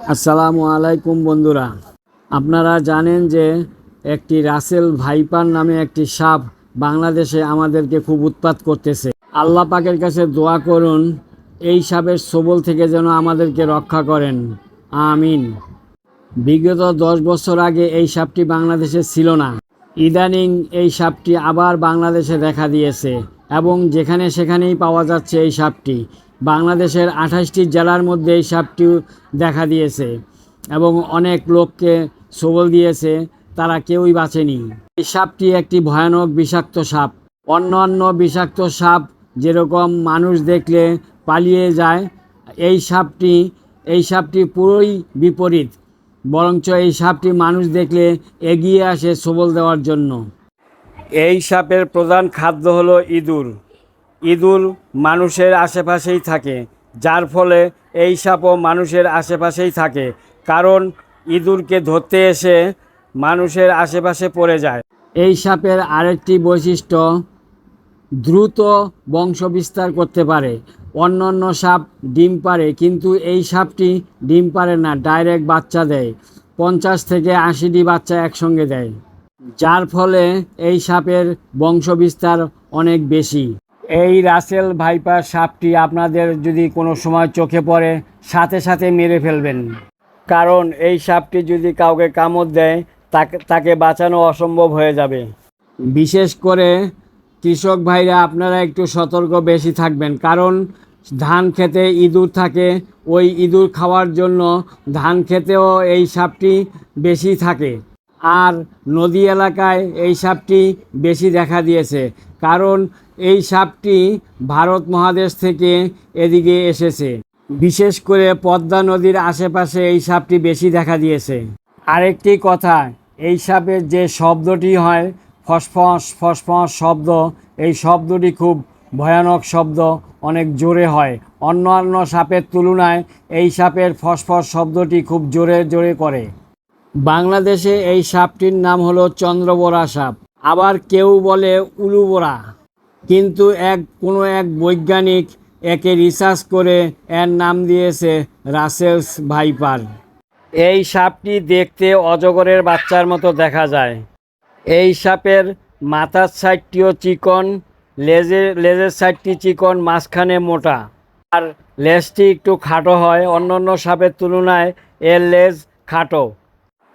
আসসালামু আলাইকুম বন্ধুরা। আপনারা জানেন যে একটি রাসেল ভাইপার নামে একটি সাপ বাংলাদেশে আমাদেরকে খুব উৎপাত করতেছে। আল্লাহ পাকের কাছে দোয়া করুন, এই সাপের সবল থেকে যেন আমাদেরকে রক্ষা করেন। আমিন। বিগত দশ বছর আগে এই সাপটি বাংলাদেশে ছিল না। ইদানিং এই সাপটি আবার বাংলাদেশে দেখা দিয়েছে এবং যেখানে সেখানেই পাওয়া যাচ্ছে এই সাপটি। বাংলাদেশের আঠাশটি জেলার মধ্যে এই সাপটি দেখা দিয়েছে এবং অনেক লোককে সবল দিয়েছে, তারা কেউই বাঁচেনি। এই সাপটি একটি ভয়ানক বিষাক্ত সাপ। অন্যান্য বিষাক্ত সাপ যেরকম মানুষ দেখলে পালিয়ে যায়, এই সাপটি এই সাপটি পুরোই বিপরীত। বরঞ্চ এই সাপটি মানুষ দেখলে এগিয়ে আসে সবল দেওয়ার জন্য। এই সাপের প্রধান খাদ্য হলো ইঁদুর। ইঁদুর মানুষের আশেপাশেই থাকে, যার ফলে এই সাপও মানুষের আশেপাশেই থাকে, কারণ ইঁদুরকে ধরতে এসে মানুষের আশেপাশে পড়ে যায়। এই সাপের আরেকটি বৈশিষ্ট্য, দ্রুত বংশবিস্তার করতে পারে। অন্য অন্য সাপ ডিম পারে কিন্তু এই সাপটি ডিম পারে না, ডাইরেক্ট বাচ্চা দেয়। পঞ্চাশ থেকে আশিটি বাচ্চা একসঙ্গে দেয়, যার ফলে এই সাপের বংশবিস্তার অনেক বেশি। এই রাসেল ভাইপার সাপটি আপনাদের যদি কোনো সময় চোখে পড়ে, সাথে সাথে মেরে ফেলবেন। কারণ এই সাপটি যদি কাউকে কামড় দেয়, তাকে তাকে বাঁচানো অসম্ভব হয়ে যাবে। বিশেষ করে কৃষক ভাইরা, আপনারা একটু সতর্ক বেশি থাকবেন। কারণ ধান খেতে ইঁদুর থাকে, ওই ইঁদুর খাওয়ার জন্য ধান খেতেও এই সাপটি বেশি থাকে। আর নদী এলাকায় এই সাপটি বেশি দেখা দিয়েছে। কারণ এই সাপটি ভারত মহাদেশ থেকে এদিকে এসেছে। বিশেষ করে পদ্মা নদীর আশেপাশে এই সাপটি বেশি দেখা দিয়েছে। আরেকটি কথা, এই সাপের যে শব্দটি হয়, ফসফস ফসফস শব্দ, এই শব্দটি খুব ভয়ানক শব্দ, অনেক জোরে হয়। অন্যান্য সাপের তুলনায় এই সাপের ফসফস শব্দটি খুব জোরে জোরে করে। বাংলাদেশে এই সাপটির নাম হলো চন্দ্রবোরা সাপ। আবার কেউ বলে উলুবোরা। কিন্তু এক, কোনো এক বৈজ্ঞানিক একে রিসার্চ করে এর নাম দিয়েছে রাসেলস ভাইপার। এই সাপটি দেখতে অজগরের বাচ্চার মতো দেখা যায়। এই সাপের মাথার সাইডটিও চিকন লেজের লেজের সাইডটি চিকন, মাঝখানে মোটা। আর লেজটি একটু খাটো হয় অন্য অন্য সাপের তুলনায় এর লেজ খাটো।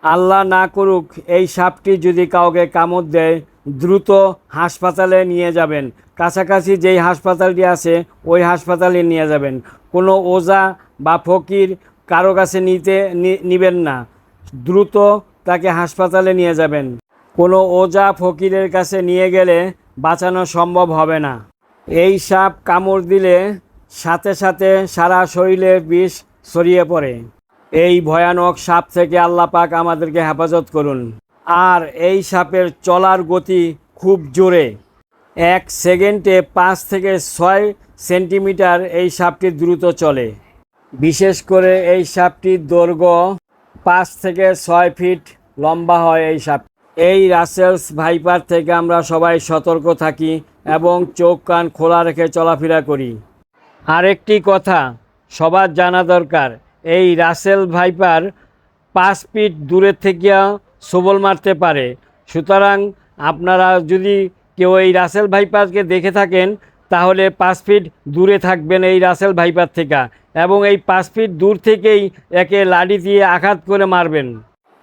আল্লাহ না করুক, এই সাপটি যদি কাউকে কামড় দেয় দ্রুত হাসপাতালে নিয়ে যাবেন। কাছাকাছি যেই হাসপাতালটি আছে, ওই হাসপাতালে নিয়ে যাবেন। কোনো ওজা বা ফকির কারও কাছে নিতে নিবেন না। দ্রুত তাকে হাসপাতালে নিয়ে যাবেন। কোনো ওজা ফকিরের কাছে নিয়ে গেলে বাঁচানো সম্ভব হবে না। এই সাপ কামড় দিলে সাথে সাথে সারা শরীরে বিষ ছড়িয়ে পড়ে। এই ভয়ানক সাপ থেকে আল্লাপাক আমাদেরকে হেফাজত করুন। আর এই সাপের চলার গতি খুব জোরে। এক সেকেন্ডে পাঁচ থেকে ছয় সেন্টিমিটার এই সাপটি দ্রুত চলে। বিশেষ করে এই সাপটির দৈর্ঘ্য পাঁচ থেকে ছয় ফিট লম্বা হয় এই সাপ। এই রাসেলস ভাইপার থেকে আমরা সবাই সতর্ক থাকি এবং চোখ কান খোলা রেখে চলাফেরা করি। আরেকটি কথা, সবার জানা দরকার, এই রাসেল ভাইপার পাঁচ ফিট দূরের থেকে সবল মারতে পারে। সুতরাং আপনারা যদি কেউ এই রাসেল ভাইপারকে দেখে থাকেন, তাহলে পাঁচ ফিট দূরে থাকবেন এই রাসেল ভাইপার থেকে এবং এই পাঁচ ফিট দূর থেকেই একে লাড়ি দিয়ে আঘাত করে মারবেন।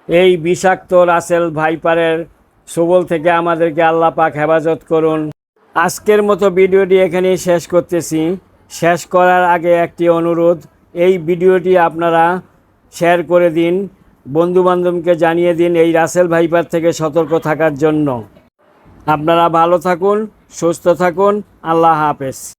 এই বিষাক্ত রাসেল ভাইপারের সবল থেকে আমাদেরকে আল্লাহ পাক হেফাজত করুন। আজকের মতো ভিডিওটি এখানেই শেষ করতেছি। শেষ করার আগে একটি অনুরোধ, এই ভিডিওটি আপনারা শেয়ার করে দিন। বন্ধুবান্ধবকে জানিয়ে দিন এই রাসেল ভাইপার থেকে সতর্ক থাকার জন্য। আপনারা ভালো থাকুন, সুস্থ থাকুন, আল্লাহ হাফেজ।